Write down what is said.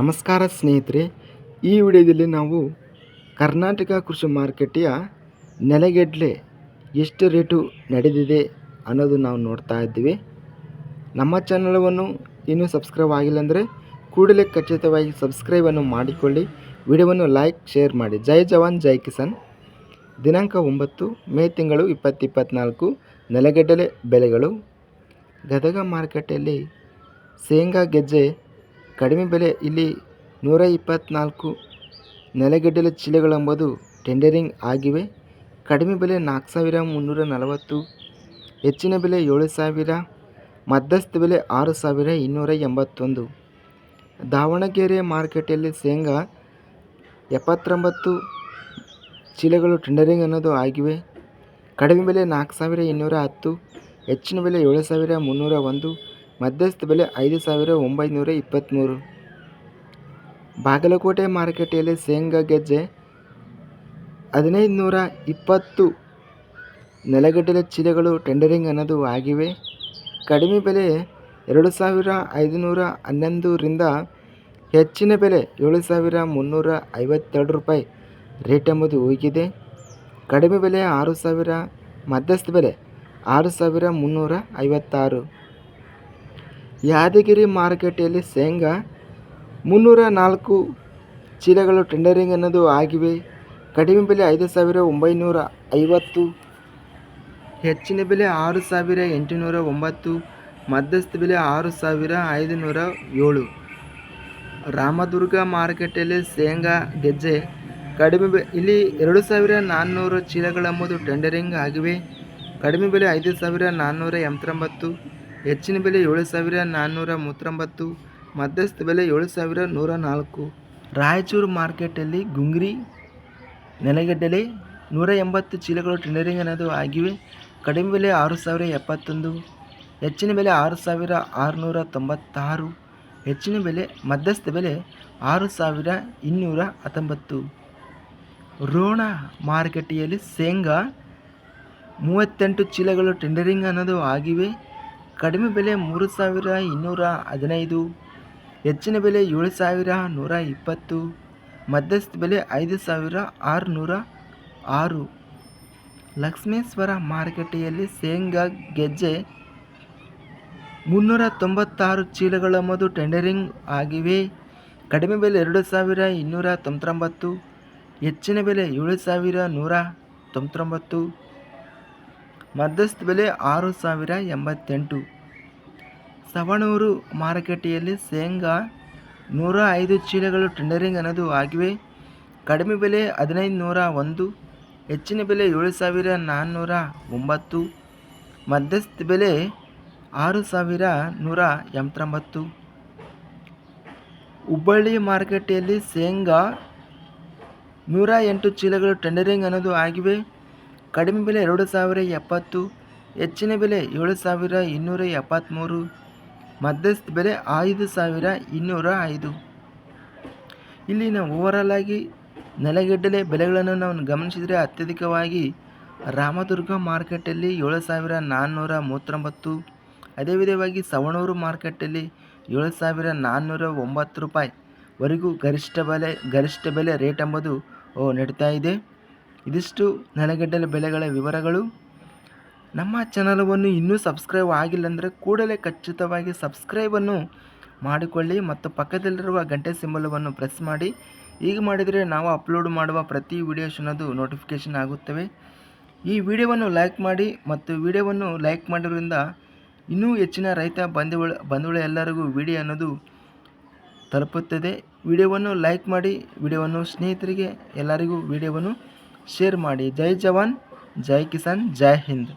ನಮಸ್ಕಾರ ಸ್ನೇಹಿತರೆ, ಈ ವಿಡಿಯೋದಲ್ಲಿ ನಾವು ಕರ್ನಾಟಕ ಕೃಷಿ ಮಾರುಕಟ್ಟೆಯ ನೆಲಗಡಲೆ ಎಷ್ಟು ರೇಟು ನಡೆದಿದೆ ಅನ್ನೋದು ನಾವು ನೋಡ್ತಾ ಇದ್ದೀವಿ. ನಮ್ಮ ಚಾನಲವನ್ನು ಇನ್ನೂ ಸಬ್ಸ್ಕ್ರೈಬ್ ಆಗಿಲ್ಲ ಅಂದರೆ ಕೂಡಲೇ ಖಚಿತವಾಗಿ ಸಬ್ಸ್ಕ್ರೈಬನ್ನು ಮಾಡಿಕೊಳ್ಳಿ. ವಿಡಿಯೋವನ್ನು ಲೈಕ್, ಶೇರ್ ಮಾಡಿ. ಜೈ ಜವಾನ್, ಜೈ ಕಿಸಾನ್. ದಿನಾಂಕ ಒಂಬತ್ತು, ಮೇ ತಿಂಗಳು ಇಪ್ಪತ್ತು ಇಪ್ಪತ್ತ್ನಾಲ್ಕು ನೆಲಗಡಲೆ ಬೆಲೆಗಳು ಗದಗ ಮಾರುಕಟ್ಟೆಯಲ್ಲಿ ಶೇಂಗಾ ಗೆಜ್ಜೆ ಕಡಿಮೆ ಬೆಲೆ ಇಲ್ಲಿ ನೂರ ಇಪ್ಪತ್ನಾಲ್ಕು ನೆಲಗಡಲೆ ಚೀಲಗಳೆಂಬುದು ಟೆಂಡರಿಂಗ್ ಆಗಿವೆ. ಕಡಿಮೆ ಬೆಲೆ ನಾಲ್ಕು ಸಾವಿರ ಮುನ್ನೂರ ನಲವತ್ತು, ಹೆಚ್ಚಿನ ಬೆಲೆ ಏಳು ಸಾವಿರ, ಮಧ್ಯಸ್ಥ ಬೆಲೆ ಆರು ಸಾವಿರ ಇನ್ನೂರ ಎಂಬತ್ತೊಂದು. ದಾವಣಗೆರೆ ಮಾರುಕಟ್ಟೆಯಲ್ಲಿ ಶೇಂಗಾ ಎಪ್ಪತ್ತೊಂಬತ್ತು ಚೀಲಗಳು ಟೆಂಡರಿಂಗ್ ಅನ್ನೋದು ಆಗಿವೆ. ಕಡಿಮೆ ಬೆಲೆ ನಾಲ್ಕು ಸಾವಿರ ಇನ್ನೂರ ಹತ್ತು, ಹೆಚ್ಚಿನ ಬೆಲೆ ಏಳು ಸಾವಿರ ಮುನ್ನೂರ ಒಂದು ಮಧ್ಯಸ್ಥ ಬೆಲೆ ಐದು ಸಾವಿರ ಒಂಬೈನೂರ ಇಪ್ಪತ್ತ್ಮೂರು ಬಾಗಲಕೋಟೆ ಮಾರುಕಟ್ಟೆಯಲ್ಲಿ ಶೇಂಗಾ ಗೆಜ್ಜೆ ಹದಿನೈದು ನೂರ ಇಪ್ಪತ್ತು. ನೆಲಗಡಲೆ ಚೀಲಗಳು ಟೆಂಡರಿಂಗ್ ಅನ್ನೋದು ಆಗಿವೆ. ಕಡಿಮೆ ಬೆಲೆ ಎರಡು ಸಾವಿರ ಐದುನೂರ ಹನ್ನೊಂದರಿಂದ ಹೆಚ್ಚಿನ ಬೆಲೆ ಏಳು ಸಾವಿರ ಮುನ್ನೂರ ಐವತ್ತೆರಡು ರೂಪಾಯಿ ರೇಟ್ ಎಂಬುದು ಹೋಗಿದೆ ಕಡಿಮೆ ಬೆಲೆ ಆರು ಸಾವಿರ, ಮಧ್ಯಸ್ಥ ಬೆಲೆ ಆರು ಸಾವಿರ ಮುನ್ನೂರ ಐವತ್ತಾರು. ಯಾದಗಿರಿ ಮಾರುಕಟ್ಟೆಯಲ್ಲಿ ಶೇಂಗಾ ಮುನ್ನೂರ ನಾಲ್ಕು ಚೀಲಗಳು ಟೆಂಡರಿಂಗ್ ಅನ್ನೋದು ಆಗಿವೆ. ಕಡಿಮೆ ಬೆಲೆ ಐದು ಸಾವಿರ ಒಂಬೈನೂರ ಐವತ್ತು, ಹೆಚ್ಚಿನ ಬೆಲೆ ಆರು ಸಾವಿರ ಎಂಟುನೂರ ಒಂಬತ್ತು, ಮಧ್ಯಸ್ಥ ಬೆಲೆ ಆರು ಸಾವಿರ ಐದುನೂರ ಏಳು. ರಾಮದುರ್ಗ ಮಾರುಕಟ್ಟೆಯಲ್ಲಿ ಶೇಂಗಾ ಗೆಜ್ಜೆ ಕಡಿಮೆ ಬೆ, ಇಲ್ಲಿ ಎರಡು ಸಾವಿರ ನಾನ್ನೂರು ಚೀಲಗಳೆಂಬುದು ಟೆಂಡರಿಂಗ್ ಆಗಿವೆ. ಕಡಿಮೆ ಬೆಲೆ ಐದು ಸಾವಿರ ನಾನ್ನೂರ ಎಂಬತ್ತೊಂಬತ್ತು ಹೆಚ್ಚಿನ ಬೆಲೆ ಏಳು ಸಾವಿರ ನಾನ್ನೂರ ಮೂವತ್ತೊಂಬತ್ತು, ಮಧ್ಯಸ್ಥ ಬೆಲೆ ಏಳು ಸಾವಿರ ನೂರ ನಾಲ್ಕು. ರಾಯಚೂರು ಮಾರ್ಕೆಟಲ್ಲಿ ಗುಂಗ್ರಿ ನೆಲಗಡ್ಡೆಲೆ ನೂರ ಎಂಬತ್ತು ಚೀಲಗಳು ಟೆಂಡರಿಂಗ್ ಅನ್ನೋದು ಆಗಿವೆ. ಕಡಿಮೆ ಬೆಲೆ ಆರು ಸಾವಿರ ಎಪ್ಪತ್ತೊಂದು, ಹೆಚ್ಚಿನ ಬೆಲೆ ಆರು ಸಾವಿರ ಆರುನೂರ ತೊಂಬತ್ತಾರು, ಹೆಚ್ಚಿನ ಬೆಲೆ ಮಧ್ಯಸ್ಥ ಬೆಲೆ ಆರು ಸಾವಿರ ಇನ್ನೂರ ಹತ್ತೊಂಬತ್ತು. ರೋಣ ಮಾರುಕಟ್ಟೆಯಲ್ಲಿ ಶೇಂಗಾ ಮೂವತ್ತೆಂಟು ಚೀಲಗಳು ಟೆಂಡರಿಂಗ್ ಅನ್ನೋದು ಆಗಿವೆ. ಕಡಿಮೆ ಬೆಲೆ ಮೂರು ಸಾವಿರ ಇನ್ನೂರ ಹದಿನೈದು, ಹೆಚ್ಚಿನ ಬೆಲೆ ಏಳು ಸಾವಿರ ನೂರ ಇಪ್ಪತ್ತು, ಮಧ್ಯಸ್ಥ ಬೆಲೆ ಐದು ಸಾವಿರ ಆರುನೂರ ಆರು. ಲಕ್ಷ್ಮೇಶ್ವರ ಮಾರುಕಟ್ಟೆಯಲ್ಲಿ ಶೇಂಗಾ ಗೆಜ್ಜೆ ಮುನ್ನೂರ ತೊಂಬತ್ತಾರು ಚೀಲಗಳೆಂಬುದು ಟೆಂಡರಿಂಗ್ ಆಗಿವೆ. ಕಡಿಮೆ ಬೆಲೆ ಎರಡು ಸಾವಿರ ಇನ್ನೂರ ತೊಂಬತ್ತೊಂಬತ್ತು, ಹೆಚ್ಚಿನ ಬೆಲೆ ಏಳು ಸಾವಿರ ನೂರ ತೊಂಬತ್ತೊಂಬತ್ತು ಮಧ್ಯಸ್ಥ ಬೆಲೆ ಆರು ಸಾವಿರ ಎಂಬತ್ತೆಂಟು. ಸವಣೂರು ಮಾರುಕಟ್ಟೆಯಲ್ಲಿ ಶೇಂಗಾ ನೂರ ಐದು ಚೀಲಗಳು ಟೆಂಡರಿಂಗ್ ಅನ್ನೋದು ಆಗಿವೆ. ಕಡಿಮೆ ಬೆಲೆ ಹದಿನೈದು ನೂರ ಒಂದು, ಹೆಚ್ಚಿನ ಬೆಲೆ ಏಳು ಸಾವಿರ ನಾನ್ನೂರ ಒಂಬತ್ತು, ಮಧ್ಯಸ್ಥ ಬೆಲೆ ಆರು ಸಾವಿರ ನೂರ ಎಂಬತ್ತೊಂಬತ್ತು. ಹುಬ್ಬಳ್ಳಿ ಮಾರುಕಟ್ಟೆಯಲ್ಲಿ ಶೇಂಗಾ ನೂರ ಎಂಟು ಚೀಲಗಳು ಟೆಂಡರಿಂಗ್ ಅನ್ನೋದು ಆಗಿವೆ. ಕಡಿಮೆ ಬೆಲೆ ಎರಡು ಸಾವಿರ ಎಪ್ಪತ್ತು, ಹೆಚ್ಚಿನ ಬೆಲೆ ಏಳು ಸಾವಿರ ಇನ್ನೂರ ಎಪ್ಪತ್ತ್ಮೂರು ಮಧ್ಯಸ್ಥ ಬೆಲೆ ಐದು ಸಾವಿರ ಇನ್ನೂರ ಐದು. ಇಲ್ಲಿ ನಾವು ಓವರಾಲ್ ಆಗಿ ನೆಲಗಡಲೆ ಬೆಲೆಗಳನ್ನು ನಾವು ಗಮನಿಸಿದರೆ ಅತ್ಯಧಿಕವಾಗಿ ರಾಮದುರ್ಗ ಮಾರ್ಕೆಟಲ್ಲಿ ಏಳು ಸಾವಿರ ನಾನ್ನೂರ ಮೂವತ್ತೊಂಬತ್ತು, ಅದೇ ವಿಧವಾಗಿ ಸವಣೂರು ಮಾರ್ಕೆಟಲ್ಲಿ ಏಳು ಸಾವಿರ ನಾನ್ನೂರ ಒಂಬತ್ತು ರೂಪಾಯಿವರೆಗೂ ಗರಿಷ್ಠ ಬೆಲೆ ಗರಿಷ್ಠ ಬೆಲೆ ರೇಟ್ ಎಂಬುದು ನಡೀತಾ ಇದೆ. ಇದಿಷ್ಟು ನೆಲಗಡಲೆ ಬೆಲೆಗಳ ವಿವರಗಳು. ನಮ್ಮ ಚಾನಲವನ್ನು ಇನ್ನೂ ಸಬ್ಸ್ಕ್ರೈಬ್ ಆಗಿಲ್ಲ ಅಂದರೆ ಕೂಡಲೇ ಖಚಿತವಾಗಿ ಸಬ್ಸ್ಕ್ರೈಬನ್ನು ಮಾಡಿಕೊಳ್ಳಿ ಮತ್ತು ಪಕ್ಕದಲ್ಲಿರುವ ಗಂಟೆ ಸಿಂಬಲವನ್ನು ಪ್ರೆಸ್ ಮಾಡಿ. ಈಗ ಮಾಡಿದರೆ ನಾವು ಅಪ್ಲೋಡ್ ಮಾಡುವ ಪ್ರತಿ ವಿಡಿಯೋಸ್ ಅನ್ನೋದು ನೋಟಿಫಿಕೇಷನ್ ಆಗುತ್ತವೆ. ಈ ವಿಡಿಯೋವನ್ನು ಲೈಕ್ ಮಾಡಿ ಮತ್ತು ವಿಡಿಯೋವನ್ನು ಲೈಕ್ ಮಾಡಿರೋದ್ರಿಂದ ಇನ್ನೂ ಹೆಚ್ಚಿನ ರೈತ ಬಂಧುಗಳು ಬಂಧುಗಳ ಎಲ್ಲರಿಗೂ ವಿಡಿಯೋ ಅನ್ನೋದು ತಲುಪುತ್ತದೆ. ವಿಡಿಯೋವನ್ನು ಲೈಕ್ ಮಾಡಿ, ವಿಡಿಯೋವನ್ನು ಸ್ನೇಹಿತರಿಗೆ ಎಲ್ಲರಿಗೂ ವಿಡಿಯೋವನ್ನು ಶೇರ್ ಮಾಡಿ ಜೈ ಜವಾನ್ ಜೈ ಕಿಸಾನ್ ಜೈ ಹಿಂದ್